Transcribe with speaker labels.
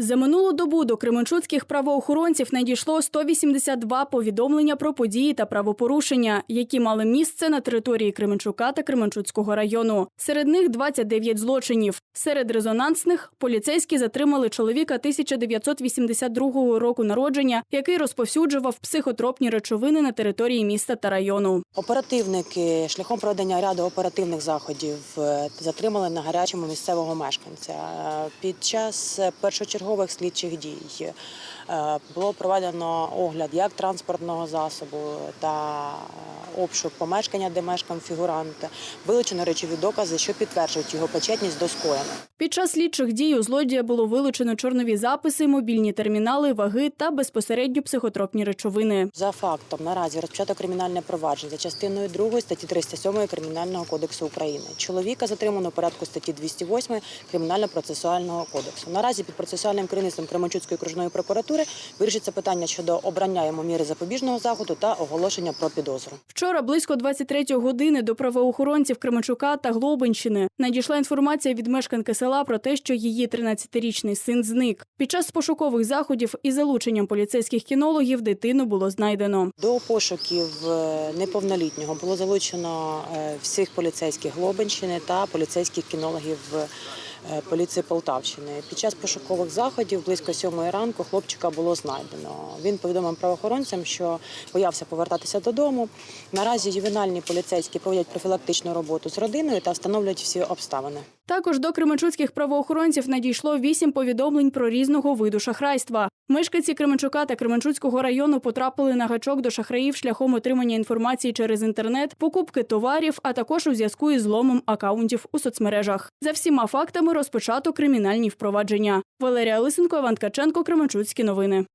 Speaker 1: За минулу добу до кременчуцьких правоохоронців надійшло 182 повідомлення про події та правопорушення, які мали місце на території Кременчука та Кременчуцького району. Серед них 29 злочинів. Серед резонансних поліцейські затримали чоловіка 1982 року народження, який розповсюджував психотропні речовини на території міста та району.
Speaker 2: Оперативники шляхом проведення ряду оперативних заходів е, затримали на гарячому місцевого мешканця. Е, Під час першочергових слідчих дій е, було проведено огляд як транспортного засобу та е, обшук помешкання, де мешкав фігурант. Вилучено речові докази, що підтверджують його причетність до скоєного.
Speaker 1: Під час слідчих дій у злодія було вилучено чорнові записи, мобільні термінали, ваги та безпосередньо психотропні речовини.
Speaker 2: За фактом наразі розпочато кримінальне провадження за частиною 2 статті 307 Кримінального кодексу України. Чоловіка затримано у порядку статті 208 Кримінально-процесуального кодексу. Наразі під процесуальним керівництвом Кременчуцької окружної прокуратури вирішиться питання щодо обрання йому міри запобіжного заходу та оголошення про підозру.
Speaker 1: Вчора близько 23 години до правоохоронців Кременчука та Глобинщини надійшла інформація від мешканки села про те, що її 13-річний син зник. Під час пошукових заходів із залученням поліцейських кінологів дитину було знайдено.
Speaker 2: До пошуків е, неповнолітнього було залучено е, всіх поліцейських Глобинщини та поліцейських кінологів е, поліції Полтавщини. Під час пошукових заходів близько сьомої ранку хлопчика було знайдено. Він повідомив правоохоронцям, що боявся повертатися додому. Наразі ювенальні поліцейські проводять профілактичну роботу з родиною та встановлюють всі обставини.
Speaker 1: Також до кременчуцьких правоохоронців надійшло вісім повідомлень про різного виду шахрайства. Мешканці Кременчука та Кременчуцького району потрапили на гачок до шахраїв шляхом отримання інформації через інтернет, покупки товарів, а також у зв'язку із зломом акаунтів у соцмережах. За всіма фактами розпочато кримінальні впровадження. Валерія Лисенко, Іван Ткаченко, Кременчуцькі новини.